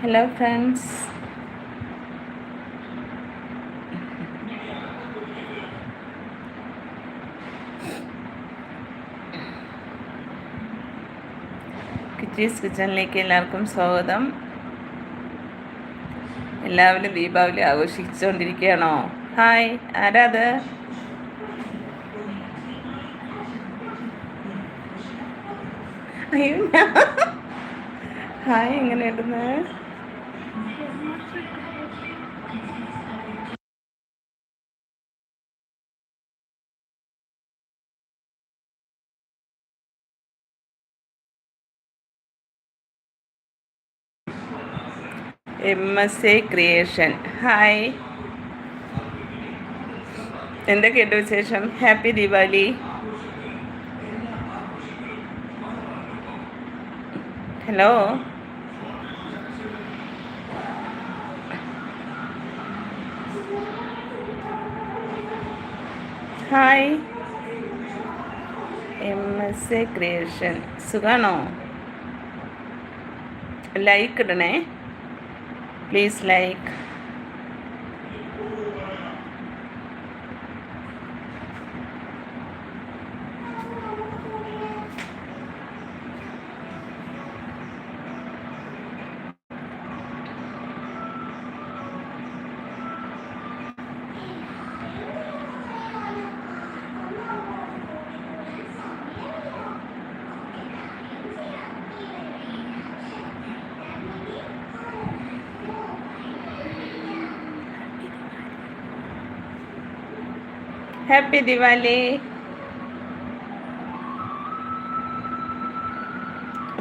Hello friends കിച്ചീസ് കിച്ചണിലേക്ക് എല്ലാവർക്കും സ്വാഗതം. എല്ലാവരും ദീപാവലി ആഘോഷിച്ചുകൊണ്ടിരിക്കുകയാണോ? ഹായ് ആരാത് അയ്യോ ഹായ് എങ്ങനെ ഇടുന്നത് M S A creation hi എന്തൊക്കെയുണ്ട് വിശേഷം? Happy Deepavali hello hi. M S A creation. സുഖാണോ? ലൈക്ക് ഇടണേ. Please like. ഹാപ്പി ദിവാലി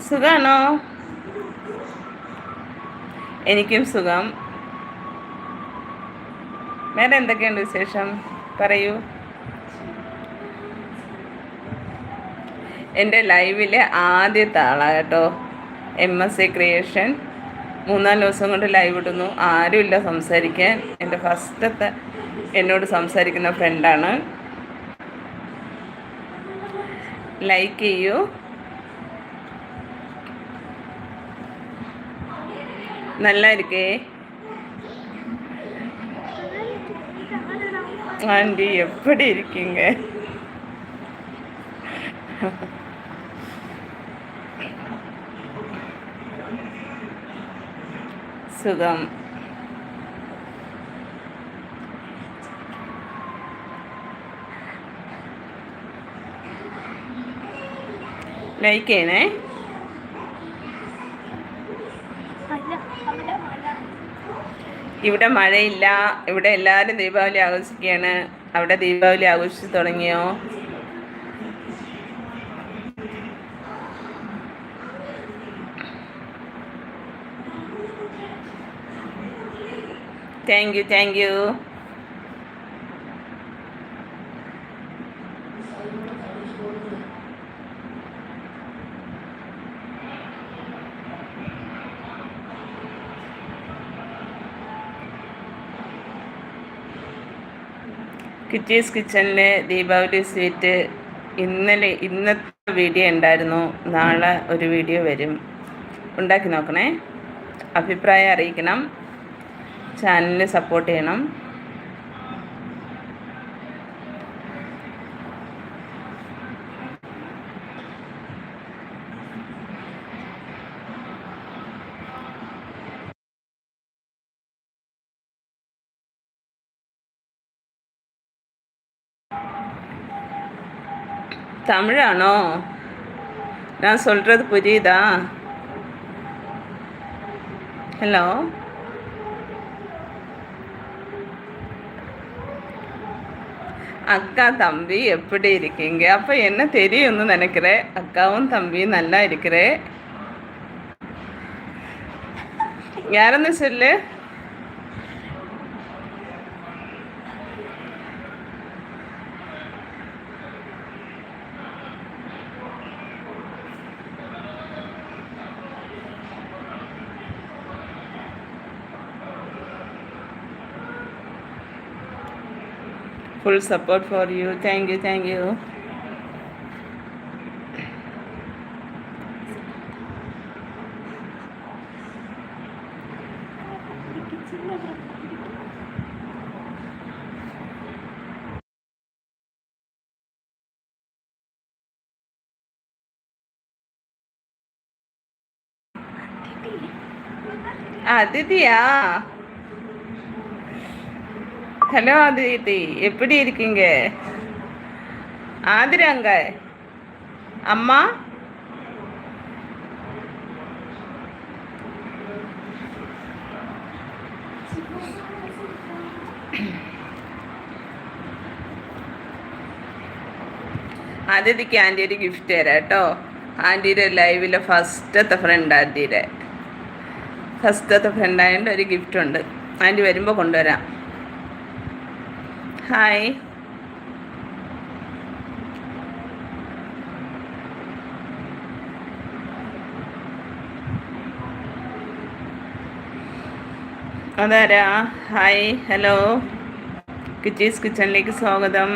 സുഖാണോ? എനിക്കും സുഖം. വേറെ എന്തൊക്കെയുണ്ട് വിശേഷം? പറയൂ. എന്റെ ലൈവിലെ ആദ്യത്തെ ആളാണ് കേട്ടോ. എം എസ് സി ക്രിയേഷൻ മൂന്നാൽ ദിവസം കൊണ്ട് ലൈവ് ഇടുന്നു. ആരുമില്ല സംസാരിക്കാൻ. എന്റെ ഫസ്റ്റത്തെ എന്നോട് സംസാരിക്കുന്ന ഫ്രണ്ടാണ് ലൈക്ക് ചെയ്യൂ. நல்லா இருக்கே ஆண்டி எப்படி இருக்கீங்க சுகம் ലൈക്ക് ചെയ്യണേ ഇവിടെ മഴയില്ല. ഇവിടെ എല്ലാവരും ദീപാവലി ആഘോഷിക്കുകയാണ്. അവിടെ ദീപാവലി ആഘോഷിച്ചു തുടങ്ങിയോ? Thank you thank you kitties കിച്ചണിലെ Deepavali sweet ഇന്നലെ ഇന്നത്തെ വീഡിയോ ഉണ്ടായിരുന്നു. നാളെ ഒരു വീഡിയോ വരും. ഉണ്ടാക്കി നോക്കണേ. അഭിപ്രായം അറിയിക്കണം. ചാനലിന് സപ്പോർട്ട് ചെയ്യണം. தமிழானோ? நான் சொல்கிறது புரியுதா? ஹலோ அக்கா தம்பி எப்படி இருக்கீங்க? அப்போ என்ன தெரியும்னு நினைக்கிறேன். அக்காவும் தம்பியும் நல்லா இருக்கிறேன் யாருன்னு சொல்லு? full support for you. Thank you, thank you. Ah, Didiya. Hello Aditi எப்படி இருக்கீங்க ஆதிராங்க அம்மா അതിഥിക്ക് ആൻറ്റി ഒരു ഗിഫ്റ്റ് തരാം കേട്ടോ ആൻറ്റിയുടെ ലൈവിലെ ഫസ്റ്റത്തെ ഫ്രണ്ട് ആൻറ്റിയുടെ ഫസ്റ്റത്തെ ഫ്രണ്ടായതുകൊണ്ട് ഒരു ഗിഫ്റ്റ് ഉണ്ട് ആൻറ്റി വരുമ്പോൾ കൊണ്ടുവരാം ഹായ് അതാരാ ഹായ് ഹലോ കിച്ചീസ് കിച്ചണിലേക്ക് സ്വാഗതം.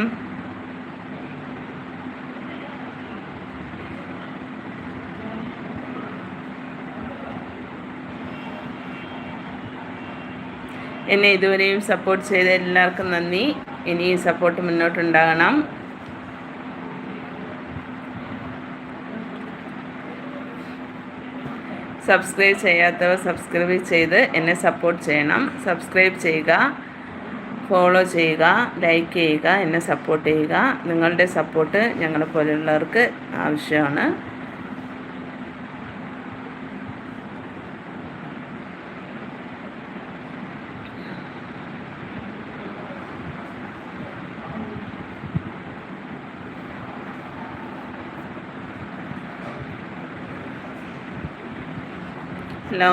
എന്നെ ഇതുവരെയും സപ്പോർട്ട് ചെയ്ത എല്ലാവർക്കും നന്ദി. ഇനിയും സപ്പോർട്ട് മുന്നോട്ടുണ്ടാകണം. സബ്സ്ക്രൈബ് ചെയ്യാത്തവർ സബ്സ്ക്രൈബ് ചെയ്ത് എന്നെ സപ്പോർട്ട് ചെയ്യണം. സബ്സ്ക്രൈബ് ചെയ്യുക. ഫോളോ ചെയ്യുക. ലൈക്ക് ചെയ്യുക. എന്നെ സപ്പോർട്ട് ചെയ്യുക. നിങ്ങളുടെ സപ്പോർട്ട് ഞങ്ങളെ പോലെയുള്ളവർക്ക് ആവശ്യമാണ്. ഹലോ